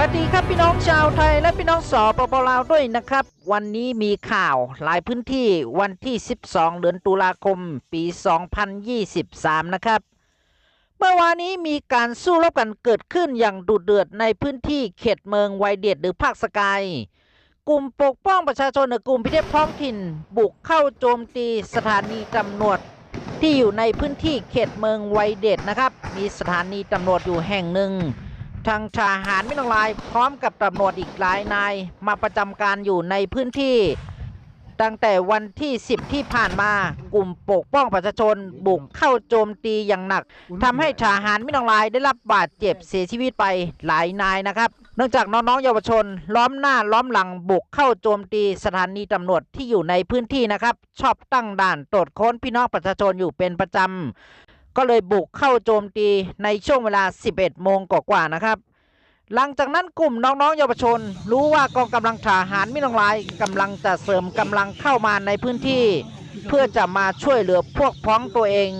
วัสดีครับพี่น้องชาวไทยและพี่น้องสปปลาวด้วยนะครับ วันนี้มีข่าวหลายพื้นที่วันที่ 12 เดือนตุลาคม ปี 2023 นะครับ เมื่อวานนี้มีการสู้รบกันเกิดขึ้นอย่างดุเดือดในพื้นที่เขตเมืองไวเดดหรือภาคสกาย กลุ่มปกป้องประชาชนหรือกลุ่มพิเทพท้องถิ่น บุกเข้าโจมตีสถานีตำรวจที่อยู่ในพื้นที่เขตเมืองไวเดดนะครับ มีสถานีตำรวจอยู่แห่งหนึ่ง ทางทหารมิตรลายพร้อมกับตำรวจอีกหลายนายมาประจำการอยู่ในพื้นที่ ตั้งแต่วันที่ 10 ที่ผ่านมากลุ่มปกป้องประชาชนบุกเข้าโจมตีอย่างหนักทำให้ทหารมิตรลายได้รับบาดเจ็บเสียชีวิตไปหลายนายนะครับเนื่องจากน้องๆเยาวชน ล้อมหน้าล้อมหลังบุกเข้าโจมตีสถานีตำรวจที่อยู่ในพื้นที่นะครับ ชอบตั้งด่านตรวจค้นพี่น้องประชาชนอยู่เป็นประจำ ก็เลยบุกเข้าโจมตีในช่วงเวลา 11 โมงกว่าๆนะครับ หลังจากนั้นกลุ่มน้องๆเยาวชน รู้ว่ากองกำลังทหารมิตรลายกำลังจะเสริมกำลังเข้ามาในพื้นที่ เพื่อจะมาช่วยเหลือพวกพ้องตัวเอง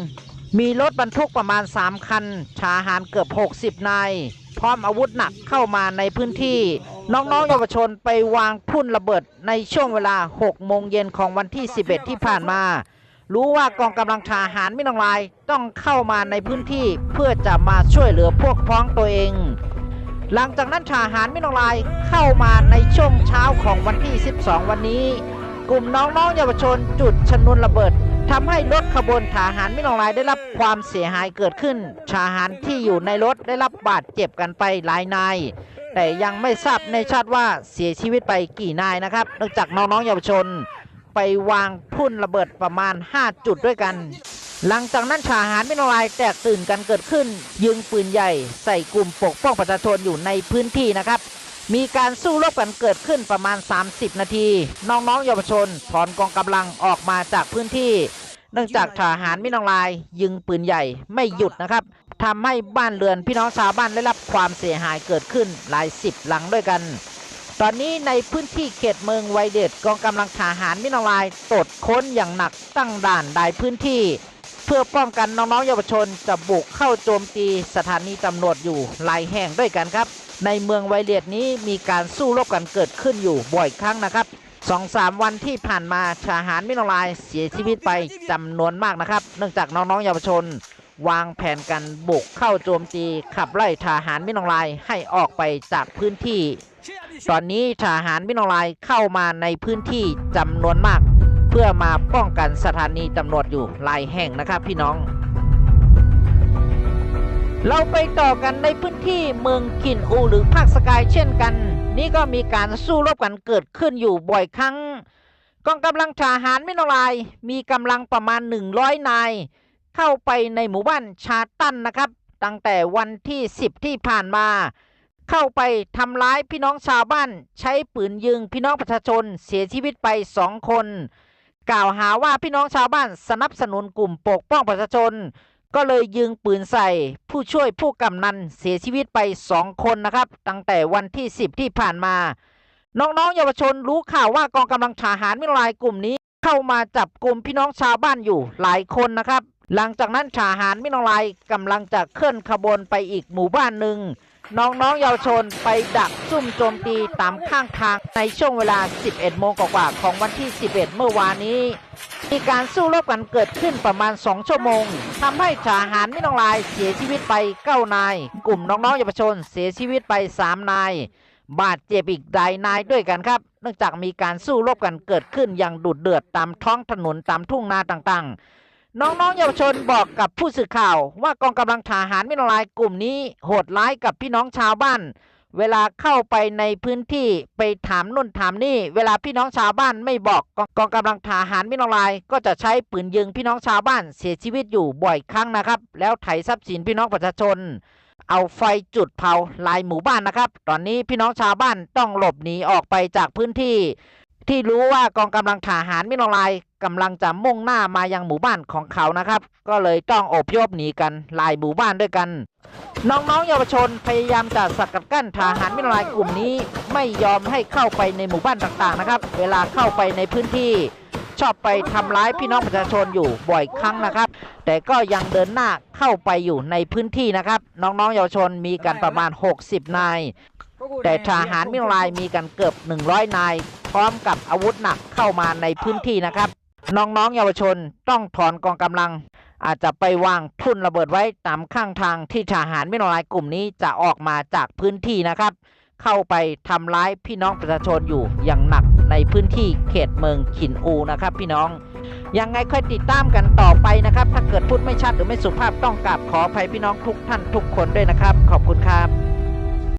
มีรถบรรทุกประมาณ 3 คันทหารเกือบ 60 นายพร้อมอาวุธหนักเข้ามาในพื้นที่ น้องๆเยาวชนไปวางพุ่นระเบิดในช่วงเวลา 6 โมงเย็นของวันที่ 11 ที่ผ่านมา รู้ว่ากองกำลังทหารมิตรลายต้องเข้ามาในพื้นที่เพื่อจะมาช่วยเหลือพวกพ้องตัวเอง หลังจากนั้นทหารมิตรลายเข้ามาในช่วงเช้าของวันที่ 12 วันนี้ กลุ่มน้องๆเยาวชนจุดชนวนระเบิดทำให้รถขบวนทหารมิตรลายได้รับความเสียหายเกิดขึ้นทหารที่อยู่ในรถได้รับบาดเจ็บกันไปหลายนายแต่ยังไม่ทราบในชาติว่าเสียชีวิตไปกี่นายนะครับเนื่องจากน้องๆเยาวชน ไปวางทุ่นระเบิดประมาณ 5 จุดด้วยกัน หลังจากนั้นทหารมิตรลายแตกตื่นกันเกิดขึ้น ยิงปืนใหญ่ใส่กลุ่มปกป้องประชาชนอยู่ในพื้นที่นะครับ มีการสู้รบกันเกิดขึ้นประมาณ 30 นาที น้องๆเยาวชนถอนกองกำลังออกมาจากพื้นที่ เนื่องจากทหารมิตรลาย ยิงปืนใหญ่ไม่หยุดนะครับทำให้บ้านเรือนพี่น้องชาวบ้านได้รับความเสียหายเกิดขึ้นหลายสิบหลังด้วยกัน ตอนนี้ในพื้นที่เขตเมืองไวเดดกองกำลังทหารมิตรลายตรวจค้นอย่างหนักตั้งด่านหลายพื้นที่ เพื่อป้องกันน้องๆเยาวชนจะบุกเข้าโจมตีสถานีตำรวจอยู่หลายแห่งด้วยกันครับ ในเมืองไวเดดนี้มีการสู้รบกันเกิดขึ้นอยู่บ่อยครั้งนะครับสองสามวันที่ผ่านมาทหารมิตรลายเสียชีวิตไปจำนวนมากนะครับ เนื่องจากน้องๆเยาวชน วางแผนกันบุกเข้าโจมตีขับไล่ทหารมิตรลายให้ออกไปจากพื้นที่ ตอนนี้ทหารมิตรลายเข้ามาในพื้นที่จำนวนมาก เพื่อมาป้องกันสถานีตำรวจอยู่หลายแห่งนะครับพี่น้อง เราไปต่อกันในพื้นที่เมืองกินอูหรือภาคสกายเช่นกัน นี่ก็มีการสู้รบกันเกิดขึ้นอยู่บ่อยครั้งกองกำลังทหารมิตรลายมีกำลังประมาณ 100 นาย เข้าไปในหมู่บ้านชาตันนะครับ ตั้งแต่วันที่ 10 ที่ผ่านมา เข้าไปทำร้ายพี่น้องชาวบ้าน ใช้ปืนยิงพี่น้องประชาชนเสียชีวิตไปสองคน กล่าวหาว่าพี่น้องชาวบ้านสนับสนุนกลุ่มปกป้องประชาชน ก็เลยยิงปืนใส่ ผู้ช่วยผู้กำนันเสียชีวิตไปสองคนนะครับ ตั้งแต่วันที่ 10 ที่ผ่านมา น้องๆเยาวชนรู้ข่าวว่ากองกำลังทหารมิลายกลุ่มนี้ เข้ามาจับกลุ่มพี่น้องชาวบ้านอยู่หลายคนนะครับ หลังจากนั้นทหารมิลายกำลังจะเคลื่อนขบวนไปอีกหมู่บ้านหนึ่ง น้องๆเยาวชนไปดักซุ่มโจมตีตามข้างทางในช่วงเวลา 11 โมงกว่าๆของวันที่ 11 เมื่อวานนี้ มีการสู้รบกันเกิดขึ้นประมาณ 2 ชั่วโมงทำให้ทหารมิตรลายเสียชีวิตไป 9 นาย กลุ่มน้องๆเยาวชนเสียชีวิตไป 3 นาย บาดเจ็บอีกหลายนายด้วยกันครับ เนื่องจากมีการสู้รบกันเกิดขึ้นอย่างดุเดือดตามท้องถนนตามทุ่งนาต่างๆ น้องๆเยาวชนบอกกับผู้สื่อข่าวว่ากองกำลังทหารมิตรลายกลุ่มนี้โหดร้ายกับพี่น้องชาวบ้าน เวลาเข้าไปในพื้นที่ไปถามนู่นถามนี่ เวลาพี่น้องชาวบ้านไม่บอกกองกองกำลังทหารมิตรลายก็จะใช้ปืนยิงพี่น้องชาวบ้านเสียชีวิตอยู่บ่อยครั้งนะครับ แล้วไถทรัพย์สินพี่น้องประชาชน เอาไฟจุดเผาลายหมู่บ้านนะครับ ตอนนี้พี่น้องชาวบ้านต้องหลบหนีออกไปจากพื้นที่ ที่รู้ว่ากองกำลังทหารมิตรลายกำลังจะมุ่งหน้ามายังหมู่บ้านของเขานะครับ ก็เลยต้องอพยพหนีกันหลายหมู่บ้านด้วยกัน น้องๆเยาวชนพยายามจะสกัดกั้นทหารมิตรลายกลุ่มนี้ ไม่ยอมให้เข้าไปในหมู่บ้านต่างๆนะครับ เวลาเข้าไปในพื้นที่ ชอบไปทำร้ายพี่น้องประชาชนอยู่บ่อยครั้งนะครับ แต่ก็ยังเดินหน้าเข้าไปอยู่ในพื้นที่นะครับ น้องๆเยาวชนมีกันประมาณ 60 นายแต่ทหารมิลายมีกันเกือบ 100 นาย พร้อมกับอาวุธหนักเข้ามาในพื้นที่นะครับ น้องๆเยาวชนต้องถอนกองกำลัง อาจจะไปวางทุ่นระเบิดไว้ตามข้างทางที่ทหารไมิลายกลุ่มนี้จะออกมาจากพื้นที่นะครับ เข้าไปทำร้ายพี่น้องประชาชนอยู่อย่างหนักในพื้นที่เขตเมืองขินอูนะครับ พี่น้องยังไงค่อยติดตามกันต่อไปนะครับ ถ้าเกิดพูดไม่ชัดหรือไม่สุภาพต้องกราบขออภัยพี่น้องทุกท่านทุกคนด้วยนะครับ ขอบคุณครับ